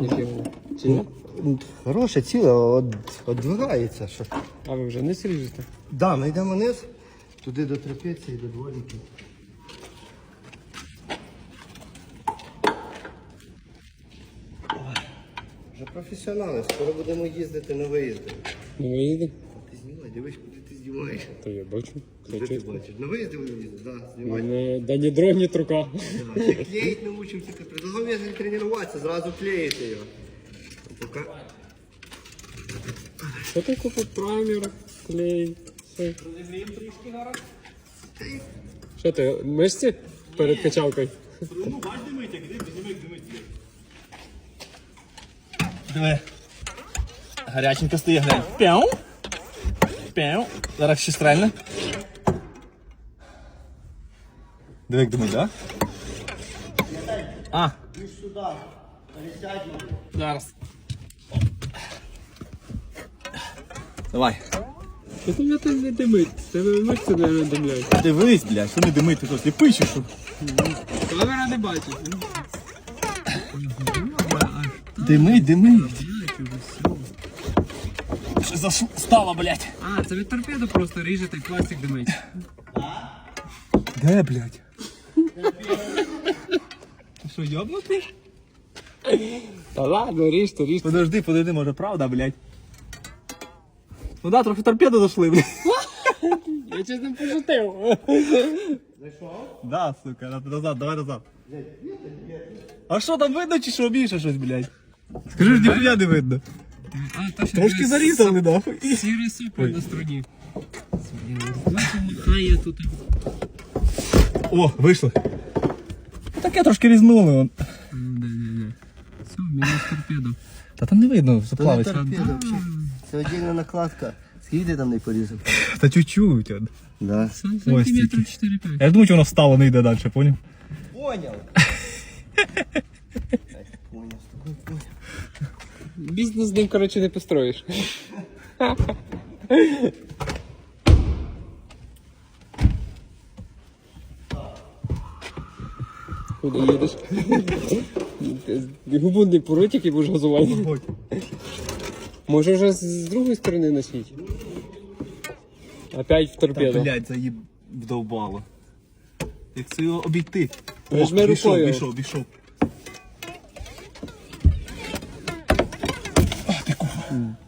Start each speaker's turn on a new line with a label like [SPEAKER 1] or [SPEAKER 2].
[SPEAKER 1] Ні?
[SPEAKER 2] Ну, Хороше ціле, от, одвигається. Що.
[SPEAKER 1] А ви вже не сріжете?
[SPEAKER 2] Да, ми йдемо вниз, туди до трапеції, до дворників. Вже професіонали, скоро будемо їздити на виїзди.
[SPEAKER 1] Ну ви їдете?
[SPEAKER 2] Дивись, куди знімаєш.
[SPEAKER 1] То я бачу.
[SPEAKER 2] Куди ти бачиш? На виїзди будемо їздити, да, знімай.
[SPEAKER 1] Мене да ні дров, ні трука.
[SPEAKER 2] Да, Ще клеїть научився. Предлагав я тренуватися, зразу клеїти його. Поки...
[SPEAKER 1] Що ти купив праймер, клей? Що? Що ти, мишці перед качалкою?
[SPEAKER 3] Диви. Гаряченько стає, глянь. Пяу. Пяу. Зараз ще стрельне. Диви, як думаєш, да? А. Зараз. Давай.
[SPEAKER 1] Що тебе там не димить? Тебе мишці не димляють.
[SPEAKER 3] Дивись, блядь, що не димить, ти що, сліпий чи що?
[SPEAKER 1] Камера не бачить.
[SPEAKER 3] Димить, димить. Що за ш- стало, блядь?
[SPEAKER 1] А, це від торпеду просто ріжете, пластик димить.
[SPEAKER 3] Де, блядь? Ти що, йобнутий?
[SPEAKER 1] Та ладно, ріжте, ріжте.
[SPEAKER 3] Подожди, подожди, може правда, блядь. Ну да, трохи торпеди дошли, блядь.
[SPEAKER 1] Я чесно пошутив.
[SPEAKER 3] Да, сука, на- назад, давай назад. А що там видно чи що більше щось, блядь? Скажи ж, ніхуя не видно.
[SPEAKER 1] А, точно.
[SPEAKER 3] Трошки
[SPEAKER 1] дивись,
[SPEAKER 3] зарізали, нахуй.
[SPEAKER 1] Сірий супер на струні. Бачу, махає тут.
[SPEAKER 3] О, вийшло. Таке трошки різнули. он.
[SPEAKER 1] Да-да-да. Все, мінус торпеду.
[SPEAKER 3] Та там не видно,
[SPEAKER 2] Це не
[SPEAKER 3] заплавиться.
[SPEAKER 2] торпеда, взагалі. Це отдельна накладка. Скільки ти там не порізав?
[SPEAKER 3] Та чуть-чуть. он.
[SPEAKER 2] Да.
[SPEAKER 1] Сантиметрів 4-5.
[SPEAKER 3] Я ж думаю, що воно встало, не йде далі, поняв?
[SPEAKER 2] Понял. Понял, з тобою понял.
[SPEAKER 1] Бізнес з ним, коротше, не построїш. Куди їдеш? Губу не поруть, який будеш газувати. Може вже з- другої сторони носіть? Опять в торпеду.
[SPEAKER 3] Блять, заїб вдовбало. Як це його обійти?
[SPEAKER 1] Нажми
[SPEAKER 3] О, війшов,
[SPEAKER 1] рукою.
[SPEAKER 3] війшов, війшов. Mm.